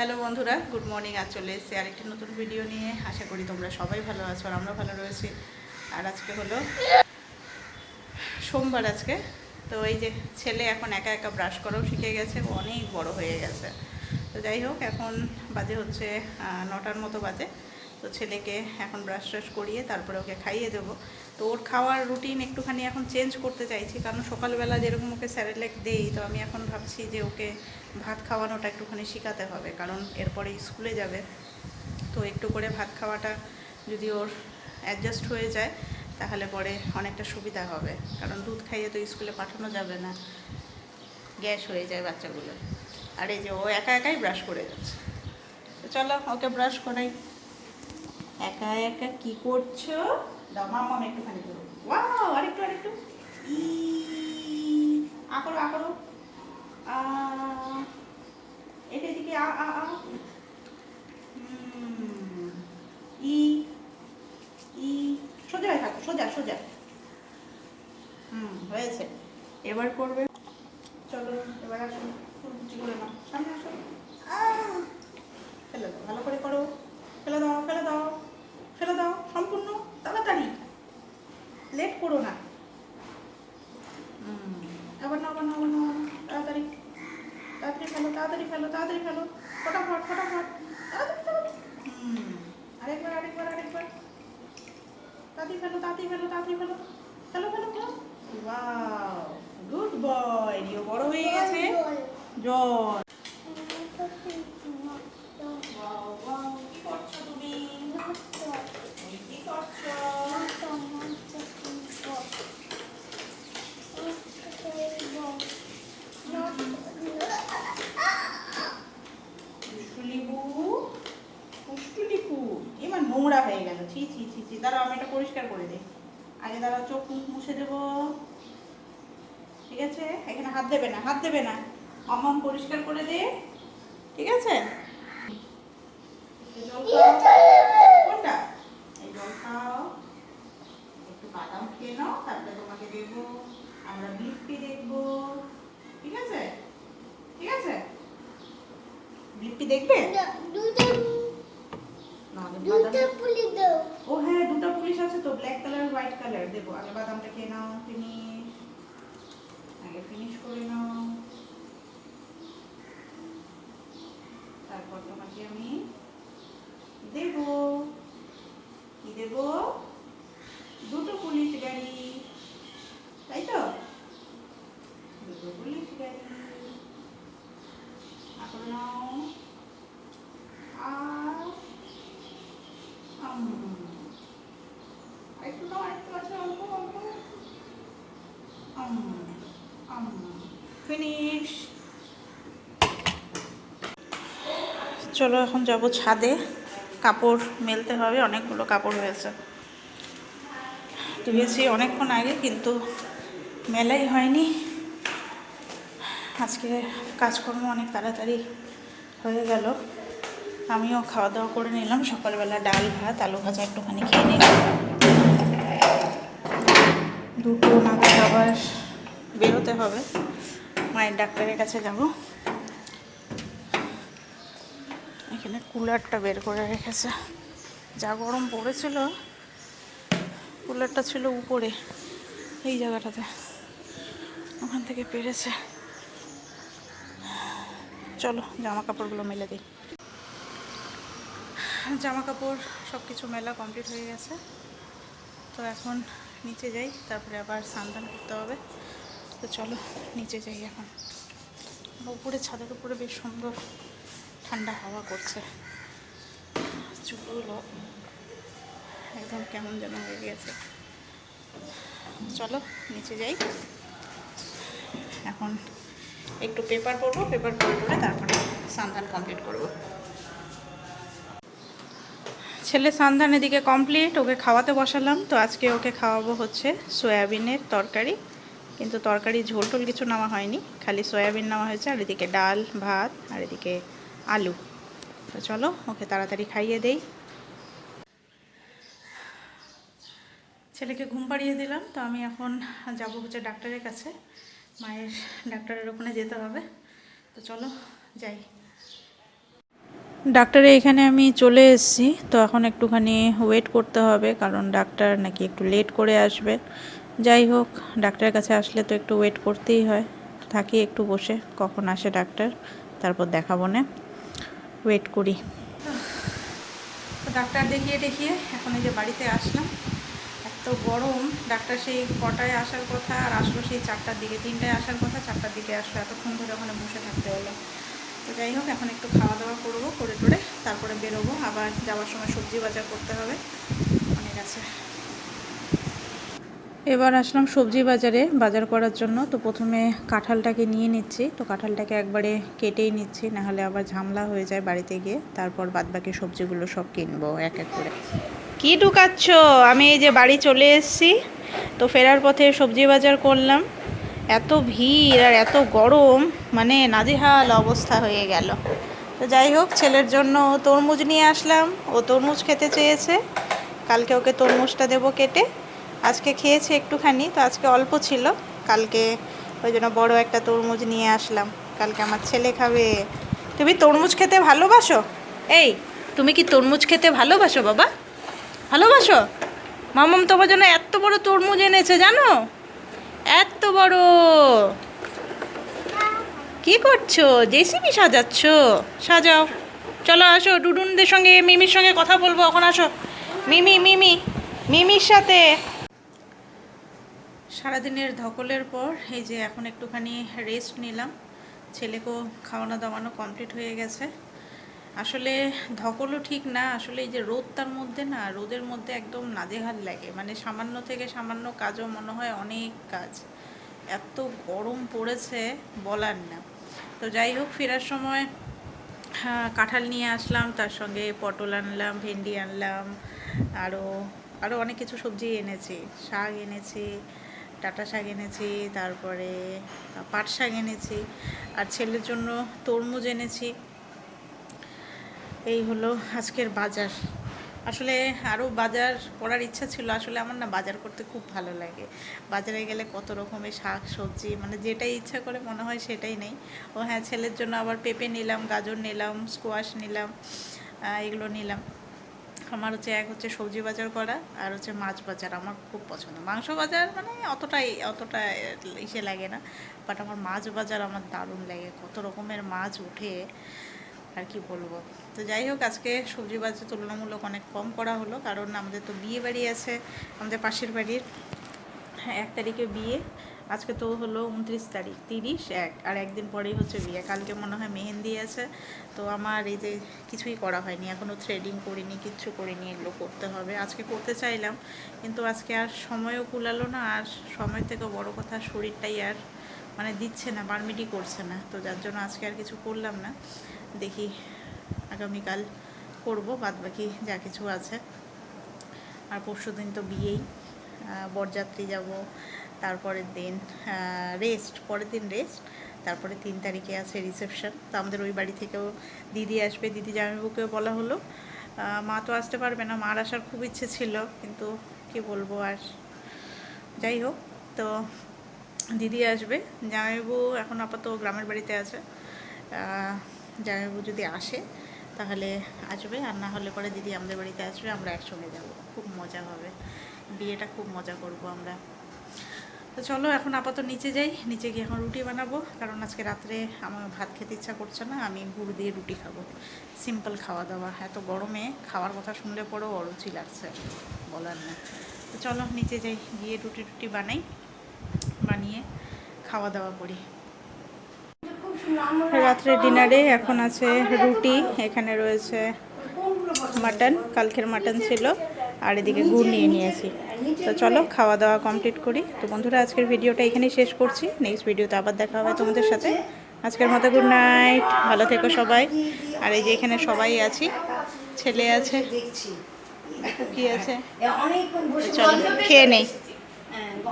Hello বন্ধুরা, good morning. আজ চলে এসেছি আরেকটি নতুন ভিডিও নিয়ে। আশা করি তোমরা সবাই ভালো আছো আর আমরা ভালো রয়েছি। আর আজকে হলো সোমবার আজকে। তো এই যে ছেলে এখন একা একা ব্রাশ করাও শিখে গেছে অনেক বড় হয়ে গেছে। তো যাই হোক, এখন বাজে হচ্ছে নটার মতো বাজে। তো ছেলেকে এখন ব্রাশ ট্রাশ করিয়ে তারপরে ওকে খাইয়ে দেবো। তো ওর খাওয়ার রুটিন একটুখানি এখন চেঞ্জ করতে চাইছি, কারণ সকালবেলা যেরকম ওকে স্যারেলেক দেই, তো আমি এখন ভাবছি যে ওকে ভাত খাওয়ানোটা একটুখানি শেখাতে হবে, কারণ এরপরে স্কুলে যাবে। তো একটু করে ভাত খাওয়াটা যদি ওর অ্যাডজাস্ট হয়ে যায়, তাহলে পরে অনেকটা সুবিধা হবে, কারণ দুধ খাইয়ে তো স্কুলে পাঠানো যাবে না। গ্যাস হয়ে যায় বাচ্চাগুলো আর এই যে ও একা একাই ব্রাশ করে যাচ্ছে। তো চলো ওকে ব্রাশ করাই। একা একা কি করছ? দাও মাম্মাম একটুখানি করো। ওয়াও আরেকটু আরেকটু। ই আ করো আ এটা এদিকে আ আ আ। ই ই সোজা হয়ে থাকো সোজা সোজা। হুম হয়েছে। এবার করবে। চলো এবার আসো। কুচি করে নাও। সামনে আসো। ফেলে দাও ভালো করে করো। ফেলে দাও ফেলে দাও। ফেলে দাও সম্পূর্ণ তাড়াতাড়ি। লেট করো না। হুম, আবার নাও আবার নাও আবার নাও। তাড়াতাড়ি। তাড়াতাড়ি ফেলো তাড়াতাড়ি ফেলো তাড়াতাড়ি ফেলো। ফটাফট ফটাফট। তাড়াতাড়ি আরেকবার আরেকবার আরেকবার। তাড়াতাড়ি ফেলো তাড়াতাড়ি ফেলো তাড়াতাড়ি ফেলো। ফেলো ফেলো ফেলো। ওয়াও গুড বয় রিও বড় হয়ে গেছে। জল ওয়াও ওয়াও কি করছ তুমি তুমি কি করছ পুষ্টুলিপু পুষ্টুলিপু এবার নোংরা হয়ে গেল ছি ছি ছি ছি দাঁড়াও আমি এটা পরিষ্কার করে আগে দাঁড়াও, চোখ মুছে দেবো। ঠিক আছে? এখানে হাত দেবে না, হাত দেবে না। অমম পরিষ্কার করে দে। ঠিক আছে? কোনটা? জল খাও। একটু বাদাম খেয়ে নাও, তারপরে দেবো। আমরা দেখব। ঠিক আছে? ঠিক আছে? দেখবে? না, আগে দাও। ও হ্যাঁ দুটো পুলিশ আছে তো ব্ল্যাক কালার হোয়াইট কালার দেবো আগে বাদামটা খেয়ে নাও ফিনিশ আগে ফিনিশ করে নাও। তারপর তোমাকে আমি দেব কি দেব দুটো পুলিশ গাড়ি তাই তো দুটো পুলিশ গাড়ি এখন নাও আর আম, আরেকটু নাও আরেকটু আছে অল্প অল্প ফিনিশ চলো এখন যাব ছাদে। কাপড় মেলতে হবে, অনেকগুলো কাপড় হয়েছে। ধুয়েছি অনেকক্ষণ আগে, কিন্তু মেলাই হয়নি। আজকে কাজকর্ম অনেক তাড়াতাড়ি হয়ে গেল। আমিও খাওয়া দাওয়া করে নিলাম। সকালবেলা ডাল, ভাত, আলু ভাজা একটুখানি খেয়ে নিলাম। দুটো নাগাদ আবার বেরোতে হবে। মায়ের ডাক্তারের কাছে যাব। এখানে কুলারটা বের করে রেখেছে। যা গরম পড়েছিল, কুলারটা ছিল উপরে, এই জায়গাটাতে। ওখান থেকে পেরেছে। চলো জামা কাপড়গুলো মেলে দিই। জামা কাপড় সব কিছু মেলা কমপ্লিট হয়ে গেছে। তো এখন নিচে যাই, তারপরে আবার স্নান করতে হবে। তো চলো, নিচে যাই এখন। উপরে, ছাদের উপরে বেশ সুন্দর। ঠান্ডা হাওয়া করছে। চুলগুলো একদম কেমন যেন হয়ে গেছে। চলো, নিচে যাই। এখন একটু পেপার পড়ব পেপার পরে পরে তারপরে সান্ধান কমপ্লিট করব। ছেলে সান্ধান এদিকে কমপ্লিট ওকে খাওয়াতে বসালাম। তো আজকে ওকে খাওয়াবো হচ্ছে সয়াবিনের তরকারি। কিন্তু তরকারি ঝোল টোল কিছু নেওয়া হয়নি, খালি সয়াবিন নেওয়া হয়েছে, আর এদিকে ডাল, ভাত, আর এদিকে আলু। তো চলো, ওকে তাড়াতাড়ি খাইয়ে দেই। ছেলেকে ঘুম পাড়িয়ে দিলাম, তো আমি এখন যাব হচ্ছে ডাক্তারের কাছে। মায়ের, ডাক্তারের ওখানে যেতে হবে। তো চলো, যাই। ডাক্তারে এখানে আমি চলে এসেছি, তো এখন একটুখানি ওয়েট করতে হবে, কারণ ডাক্তার নাকি একটু লেট করে আসবে। যাই হোক, ডাক্তারের কাছে আসলে তো একটু ওয়েট করতেই হয়। থাকি একটু বসে, কখন আসে ডাক্তার, তারপর দেখাবো না। ওয়েট করি। ডাক্তার দেখিয়ে দেখিয়ে এখন এই যে বাড়িতে আসলাম। এত গরম, ডাক্তার সেই কটায় আসার কথা আর আসলো সেই চারটার দিকে, তিনটায় আসার কথা, চারটার দিকে আসলো, এতক্ষণ ধরে ওখানে বসে থাকতে হলো। তো যাই হোক, এখন একটু খাওয়া দাওয়া করব, করে টোরে, তারপরে বেরোবো, আবার যাওয়ার সময় সবজি বাজার করতে হবে। অনেক আছে। এবার আসলাম সবজি বাজারে, বাজার করার জন্য। তো প্রথমে কাঁঠালটাকে নিয়ে নিচ্ছি। তো কাঁঠালটাকে একবারে কেটেই নিচ্ছি, নাহলে আবার ঝামলা হয়ে যায় বাড়িতে গিয়ে। তারপর বাদবাকি সবজিগুলো সব কিনবো এক এক করে। কি ঢুকাচ্ছ? আমি এই যে বাড়ি চলে এসেছি। তো ফেরার পথে সবজি বাজার করলাম। এত ভিড় আর এত গরম মানে নাজেহাল অবস্থা হয়ে গেল। তো যাই হোক, ছেলের জন্য তরমুজ নিয়ে আসলাম। ও তরমুজ খেতে চেয়েছে। কালকে ওকে তরমুজটা দেবো কেটে। আজকে খেয়েছে একটুখানি, তো আজকে অল্প ছিল। কালকে ওই জন্য বড় একটা তরমুজ নিয়ে আসলাম। কালকে আমার ছেলে খাবে। তুমি তরমুজ খেতে ভালোবাসো? এই, তুমি কি তরমুজ খেতে ভালোবাসো বাবা? ভালোবাসো? মামাম তোমার জন্য এত বড় তরমুজ এনেছে জানো? এত বড়। কি করছ? জেসিবি সাজাচ্ছ? সাজাও। চলো আসো, ডুডুনদের সঙ্গে, মিমির সঙ্গে কথা বলব। এখন আসো। মিমি মিমি, মিমির সাথে। সারাদিনের ধকলের পর এই যে এখন একটুখানি রেস্ট নিলাম। ছেলেকেও খাওয়ানো দাওয়ানো কমপ্লিট হয়ে গেছে। আসলে ধকলও ঠিক না আসলে এই যে রোদ তার মধ্যে না রোদের মধ্যে একদম নাজেহাল লাগে। মানে সামান্য থেকে সামান্য কাজও মনে হয় অনেক কাজ। এত গরম পড়েছে বলার না। তো যাই হোক ফেরার সময় হ্যাঁ, কাঁঠাল নিয়ে আসলাম তার সঙ্গে পটল আনলাম ভেন্ডি আনলাম আরও আরও অনেক কিছু সবজি এনেছি শাক এনেছি ডাঁটা শাক এনেছি, তারপরে পাট শাক এনেছি, আর ছেলের জন্য তরমুজ এনেছি। এই হলো আজকের বাজার। আসলে আরও বাজার করার ইচ্ছা ছিল, আসলে আমার না বাজার করতে খুব ভালো লাগে। বাজারে গেলে কত রকমের শাক, সবজি মানে যেটাই ইচ্ছা করে মনে হয় সেটাই নেই। ও হ্যাঁ ছেলের জন্য আবার পেঁপে নিলাম, গাজর নিলাম স্কোয়াশ নিলাম এগুলো নিলাম। আমার হচ্ছে এক হচ্ছে সবজি বাজার করা, আর হচ্ছে মাছ বাজার আমার খুব পছন্দ। মাংস বাজার মানে অতটাই, অতটা ইসে লাগে না বাট আমার মাছ বাজার আমার দারুণ লাগে। কত রকমের মাছ উঠে আর কি বলব? তো যাই হোক, আজকে সবজি বাজার তুলনামূলক অনেক কম করা হলো, কারণ আমাদের তো বিয়ে বাড়ি আছে, আমাদের পাশের বাড়ির হ্যাঁ এক তারিখে বিয়ে। আজকে তো হলো উনত্রিশ তারিখ, তিরিশ, এক। আর একদিন পরেই হচ্ছে বিয়ে। কালকে মনে হয় মেহেন্দি আছে, তো আমার এই যে কিছুই করা হয়নি। এখনও থ্রেডিং করিনি, কিচ্ছু করিনি, এগুলো করতে হবে। আজকে করতে চাইলাম, কিন্তু আজকে আর সময়ও কুলালো না। আর সময় থেকে বড় কথা, শরীরটাই আর মানে দিচ্ছে না পারমিটই করছে না। তো যার জন্য আজকে আর কিছু করলাম না। দেখি আগামীকাল করব বাদ বাকি যা কিছু আছে। আর পরশু দিন তো বিয়েই। বরযাত্রী যাব তারপরের দিন রেস্ট পরের দিন রেস্ট তারপরে তিন তারিখে আছে রিসেপশন তো আমাদের ওই বাড়ি থেকেও দিদি আসবে দিদি জামাইবাবুকেও বলা হলো। মা তো আসতে পারবে না মার আসার খুব ইচ্ছে ছিল কিন্তু কি বলব আর। যাই হোক তো দিদি আসবে। জামাইবু এখন আপাতত গ্রামের বাড়িতে আছে। আহ, জামাইবাবু যদি আসে তাহলে আসবে। আর না হলে পরে দিদি আমাদের বাড়িতে আসবে আমরা একসঙ্গে যাব। খুব মজা হবে। বিয়েটা খুব মজা করব আমরা। তো চলো, এখন আপাতত নিচে যাই। নিচে গিয়ে এখন রুটি বানাবো, কারণ আজকে রাত্রে আমার ভাত খেতে ইচ্ছা করছে না। আমি গুড় দিয়ে রুটি খাব। সিম্পল খাওয়া দাওয়া। এত গরমে খাওয়ার কথা শুনলে পরেও অরুচি লাগছে, বলার না তো চলো, নিচে যাই। গিয়ে রুটি টুটি বানাই, বানিয়ে খাওয়া দাওয়া করি। রাত্রে ডিনারে এখন আছে রুটি, এখানে রয়েছে মাটন। কালকের মাটন ছিল। আর এদিকে গুড় নিয়ে নিয়েছি। তো চলো খাওয়া দাওয়া কমপ্লিট করি। তো বন্ধুরা আজকের ভিডিওটা এখানেই শেষ করছি। নেক্সট ভিডিওতে আবার দেখা হবে তোমাদের সাথে। আজকের মতো গুড নাইট ভালো থেকো সবাই। আর এই যে এখানে সবাই আছি ছেলে আছে কি আছে? চলো খেয়ে নেই।